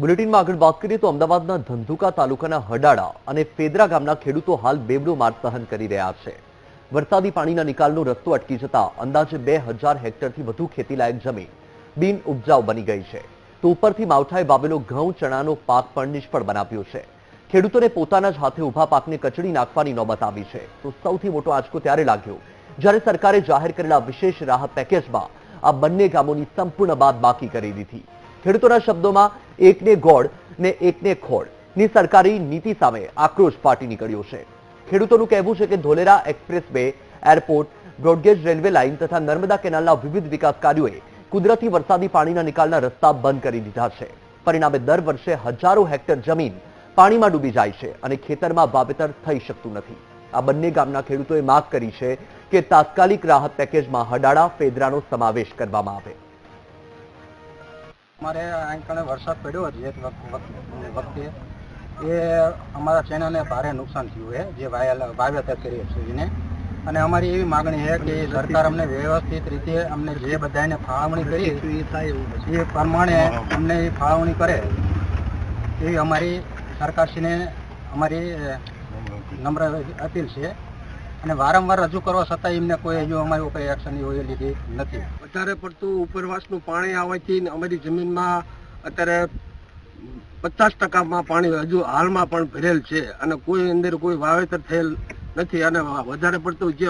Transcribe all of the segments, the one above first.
બુલેટિનમાં આગળ વાત કરીએ તો અમદાવાદના ધંધુકા તાલુકાના હડાડા અને ફેદરા ગામના ખેડૂતો હાલ બેવડો માર સહન કરી રહ્યા છે. વરસાદી પાણીના નિકાલનો રસ્તો અટકી જતા અંદાજે બે હજાર હેક્ટરથી વધુ ખેતીલાયક જમીન બિન ઉપજાઉ બની ગઈ છે. તો ઉપરથી માવઠાએ વાવેલો ઘઉં, ચણાનો પાક પણ નિષ્ફળ બનાવ્યો છે. ખેડૂતોને પોતાના જ હાથે ઊભા પાકને કચડી નાખવાની નોબત આવી છે. તો સૌથી મોટો આંચકો ત્યારે લાગ્યો જ્યારે સરકારે જાહેર કરેલા વિશેષ રાહત પેકેજમાં આ બંને ગામોની સંપૂર્ણ બાદ બાકી કરી દીધી. ખેડૂતોના શબ્દોમાં એકને ગોળ ને એકને ખોળની સરકારી નીતિ સામે આક્રોશ ફાટી નીકળ્યો છે. ખેડૂતોનું કહેવું છે કે Dholera expressway, airport, broad gauge railway line તથા નર્મદા કેનાલના વિવિધ વિકાસ કાર્યોએ કુદરતી વરસાદી પાણીના નિકાલના રસ્તા બંધ કરી દીધા છે. પરિણામે દર વર્ષે હજારો હેક્ટર જમીન પાણીમાં ડૂબી જાય છે અને ખેતરમાં વાવેતર થઈ શકતું નથી. આ બંને ગામના ખેડૂતોએ માંગ કરી છે કે તાત્કાલિક રાહત પેકેજમાં હડાળા, ફેદરાનો સમાવેશ કરવામાં આવે. અમારે અહીં કણે વરસાદ પડ્યો હતો એક વખ- વખ- વખતે. એ અમારા ચેનાને ભારે નુકસાન થયું છે જે વાવેતર કરીએ છીએ એને. અને અમારી એવી માગણી છે કે સરકાર અમને વ્યવસ્થિત રીતે અમને જે બધાને ફાળવણી કરી એ પ્રમાણે અમને એ ફાળવણી કરે. એવી અમારી સરકારશ્રીને અમારી નમ્ર અપીલ છે. અને વારંવાર રજૂ કરવા છતાં એમને કોઈ હજુ અમારી કોઈ એક્શન એ લીધી નથી. વધારે પડતું ઉપરવાસનું પાણી આવવાથી અમારી જમીનમાં અત્યારે પચાસ ટકામાં પાણી હજુ હાલમાં પણ ભરેલ છે અને કોઈ અંદર કોઈ વાવેતર થયેલ નથી અને વધારે પડતું જે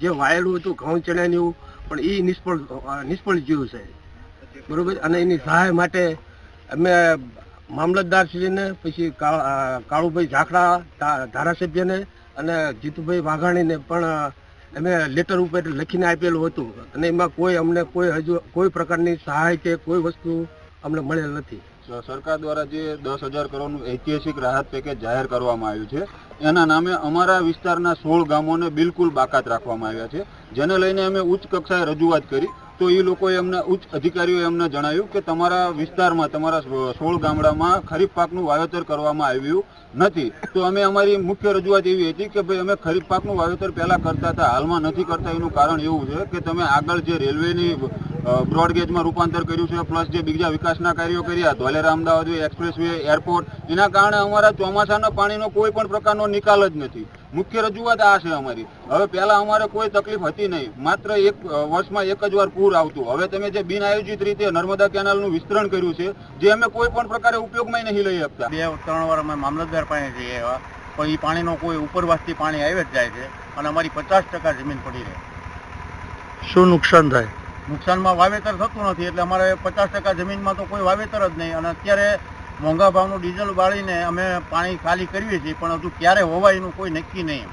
જે વાયેલું હતું ઘઉં, ચણાનું પણ એ નિષ્ફળ નિષ્ફળ ગયું છે. બરોબર? અને એની સહાય માટે અમે મામલતદારશ્રીને, પછી કાળુભાઈ ઝાખડા ધારાસભ્યને અને જીતુભાઈ વાઘાણીને પણ અમે લેટર ઉપર લખીને આપેલું હતું. અને એમાં કોઈ અમને કોઈ હજુ, કોઈ પ્રકારની સહાય કે કોઈ વસ્તુ અમને મળેલ નથી. સરકાર દ્વારા જે દસ હજાર કરોડનું ઐતિહાસિક રાહત પેકેજ જાહેર કરવામાં આવ્યું છે, એના નામે અમારા વિસ્તારના સોળ ગામોને બિલકુલ બાકાત રાખવામાં આવ્યા છે. જેને લઈને અમે ઉચ્ચ કક્ષાએ રજૂઆત કરી તો એ લોકોએ અમને ઉચ્ચ અધિકારીઓએ અમને જણાવ્યું કે તમારા વિસ્તારમાં, તમારા સોળ ગામડામાં ખરીફ પાકનું વાવેતર કરવામાં આવ્યું નથી. તો અમે અમારી મુખ્ય રજૂઆત એવી હતી કે ભાઈ અમે ખરીફ પાકનું વાવેતર પહેલાં કરતા હતા, હાલમાં નથી કરતા. એનું કારણ એવું છે કે તમે આગળ જે રેલવેની બ્રોડગેજમાં રૂપાંતર કર્યું છે પ્લસ જે બીજા વિકાસના કાર્યો કર્યા Dholera Ahmedabad express way airport એના કારણે અમારા ચોમાસાના પાણીનો કોઈ પણ પ્રકારનો નિકાલ જ નથી. મુખ્ય રજૂઆત આ છે અમારી. હવે પહેલાં અમારે કોઈ તકલીફ હતી નહીં. માત્ર એક વર્ષમાં એક જ વાર પૂર આવતું. હવે તમે જે બિન આયોજિત રીતે નર્મદા કેનાલનું વિસ્તરણ કર્યું છે જે અમે કોઈ પણ પ્રકારે ઉપયોગમાં નહીં લઈ શકતા. બે ત્રણ વાર અમે મામલતદાર પાસે જઈએ એવા. પણ એ પાણીનો કોઈ ઉપરવાસથી પાણી આવે જ જાય છે અને અમારી પચાસ ટકા જમીન પડી રહે. શું નુકસાન થાય? નુકસાનમાં વાવેતર થતું નથી એટલે અમારે પચાસ ટકા જમીનમાં તો કોઈ વાવેતર જ નહીં. અને અત્યારે મોંઘા ભાવનું ડીઝલ બાળીને અમે પાણી ખાલી કરીએ છીએ, પણ હજુ ક્યારે હોવાય એનું કોઈ નક્કી નહીં.